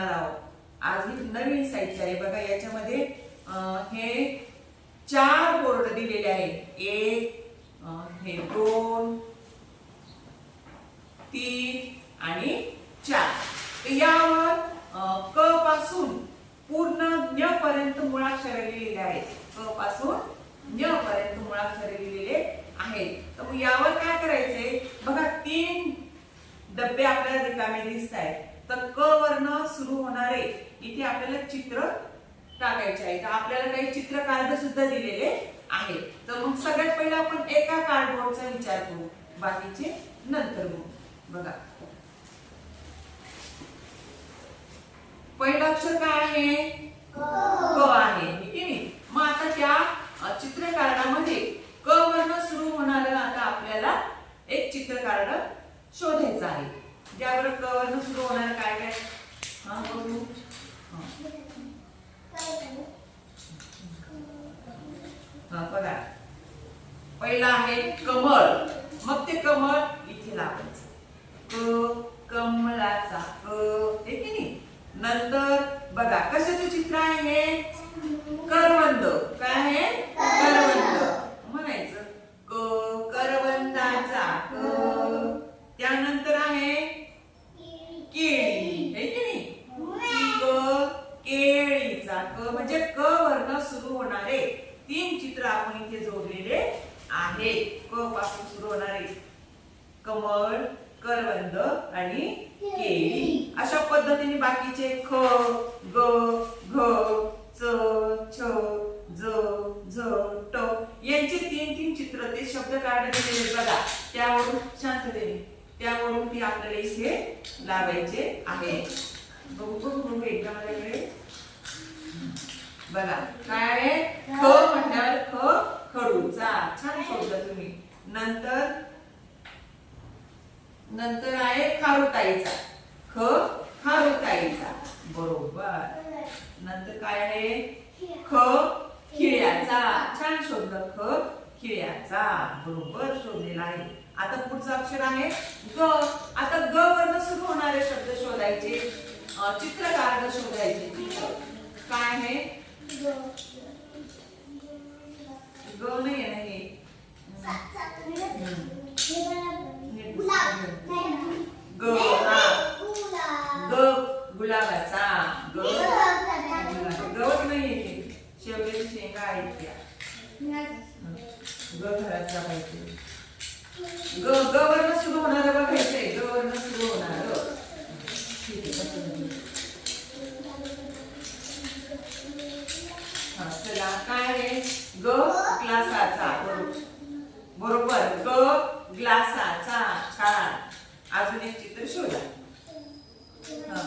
बघणार आहोत. आज ही नवीन साहित्य आहे. बघा याच्यामध्ये हे चार बोर्ड दिलेले आहे एक हे दोन तीन आणि चार. यावर क पासून पूर्ण ज्ञ पर्यंत मुळाक्षरे लिहिलेले आहेत. क पासून ज्ञ पर्यंत मुळाक्षरे लिहिलेले आहेत. तर मग यावर काय करायचंय? बघा तीन डब्बे आपल्याला रिकामे दिसत आहेत तर क वर्ण सुरू होणारे. इथे आपल्याला चित्र टाकायचे आहे. तर आपल्याला काही चित्र कार्ड सुद्धा दिलेले आहे. तर मग सगळ्यात पहिले आपण एका कार्डबोर्डचा विचार करू. बाकीचे नंतर मग. बघा. पहिलं अक्षर काय आहे? क आहे. ठीक आहे नाही मग आता त्या अ, चित्र कार्डामध्ये क वर्ण सुरू होणारं आता आपल्याला एक चित्र कार्ड शोधायचं आहे ज्यावर क वर्ण सुरू होणार काय काय हा बघू हा. हा बघा. पहिला आहे कमळ. मग ते कमळ इथे लावायचं. क कमळाचा क. हे की नाही? नंतर बघा कशाचं चित्र आहे हे? करवंद. काय आहे करवंद म्हणायचं क करवंदाचा क त्यानंतर आहे केळी हे की नाही क केळीचा क म्हणजे क वर्ण सुरू होणारे तीन चित्र आपण इथे जोडलेले आहेत क पासून सुरू होणारे कमळ करवंद आणि केळी. अशा पद्धतीने बाकीचे ख ग घ च छ ज झ ट यांचे तीन तीन चित्र ते शब्द काढले गेलेले बघा. त्यावरून शांततेने त्यावरून ती आपल्याला इथे लावायचे आहे. बघू बघू बघू एकदा माझ्याकडे बघा. काय आहे? ख म्हटल्यावर ख खडूचा छान शब्द तुम्ही. नंतर नंतर आहे खारुताईचा. ख खारुताईचा. बरोबर. नंतर काय आहे? ख खिळ्याचा. छान शोधलं ख खिळ्याचा. बरोबर शोधलेला आहे. आता पुढचं अक्षर आहे ग. आता ग वर्ण सुरू होणारे शब्द शोधायचे. चित्रकार शोधायचे. चित्र. काय आहे? ग. गुलाबाचा ग. गुलाब गवत नाही येते शेवग्याची शेंगा आहेत त्या. ग घरातला पाहिजे ग ग वर्ण सुरू होणार बघायचंय ग वर्ण सुरू होणार चला. काय आहे ग ग्लासाचा. बरोबर बरोबर. ग ग्लासाचा. छान. अजून एक चित्र शोधा हा.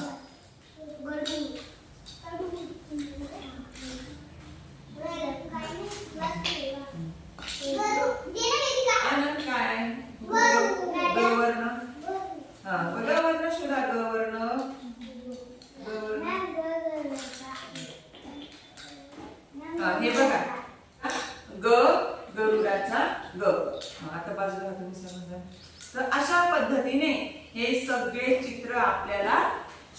आनंद काय ग वर्ण हा ग वर्ण शोधा ग वर्ण ग वर्ण हा, हे बघा. ग गरुडाचा ग. हा, आता बाजूला. तर अशा पद्धतीने हे सगळे चित्र आपल्याला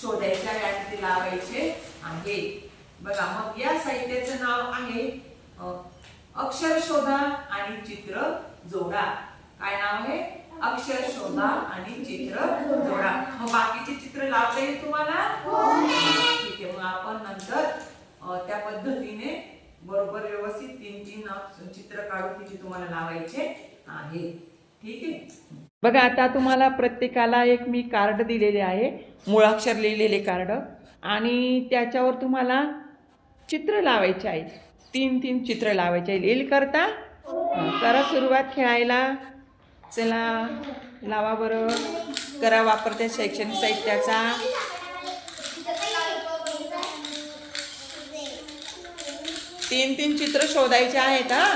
शोधायचे आहे आणि ते लावायचे आहे. बघा मग या साहित्याचं नाव आहे अक्षर शोधा आणि चित्र जोडा. काय नाव आहे? अक्षर शोधा आणि चित्र जोडा. मग बाकीचे चित्र लावता येईल तुम्हाला? ठीक आहे मग आपण नंतर त्या पद्धतीने बरोबर व्यवस्थित तीन तीन चित्र काढून तिथे तुम्हाला लावायचे आहे. ठीक आहे? बघा आता तुम्हाला प्रत्येकाला एक मी कार्ड दिलेले आहे. मुळाक्षर लिहिलेले कार्ड आणि त्याच्यावर तुम्हाला चित्र लावायचे आहे. तीन तीन चित्र लावायचे आहे. येईल करता? करा सुरुवात खेळायला. चला लावा बरं. करा वापरते शैक्षणिक साहित्याचा. तीन तीन चित्र शोधायचे आहेत हा.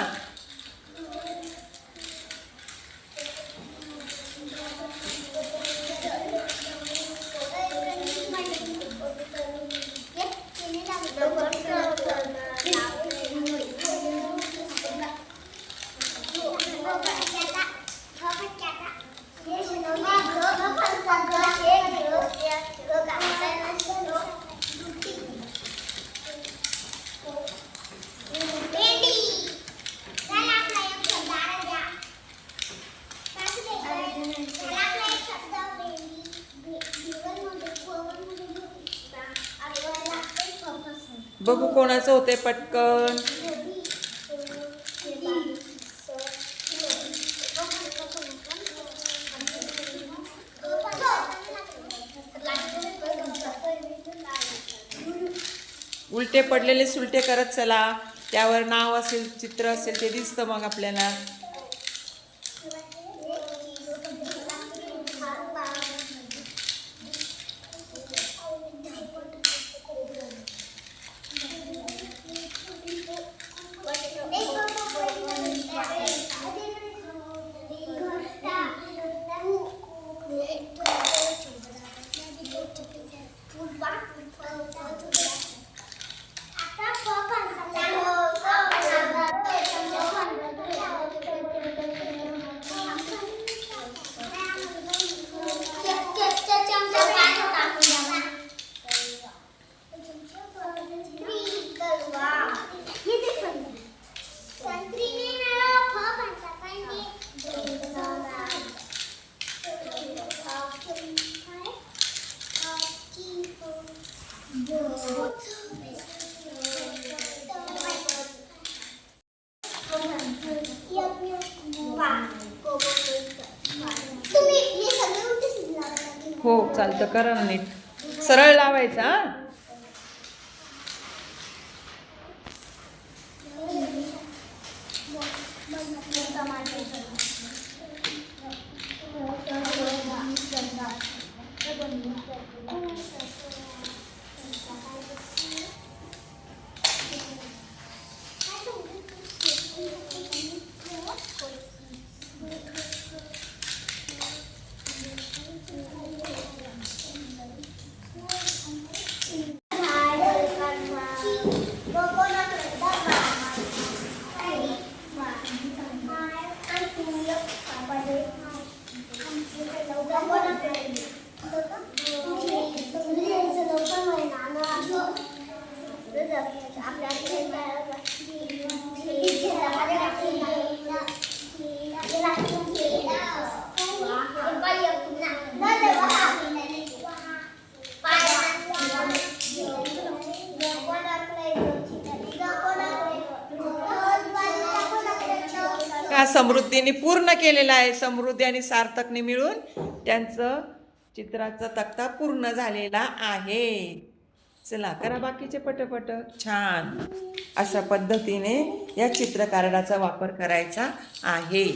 बघू कोणाचं होते पटकन. उलटे पडलेले सुलटे करत चला. त्यावर नाव असेल चित्र असेल ते दिसतं मग आपल्याला. 我我不吃 चालतं. करा ना नीट. सरळ लावायचा हां? समृद्धीने पूर्ण केलेला आहे. समृद्धी आणि सार्थकने मिळून त्यांचं चित्राचा तक्ता पूर्ण झालेला आहे. चला करा बाकीचे पटपट. छान. अशा पद्धतीने या चित्रकाराचा वापर करायचा आहे.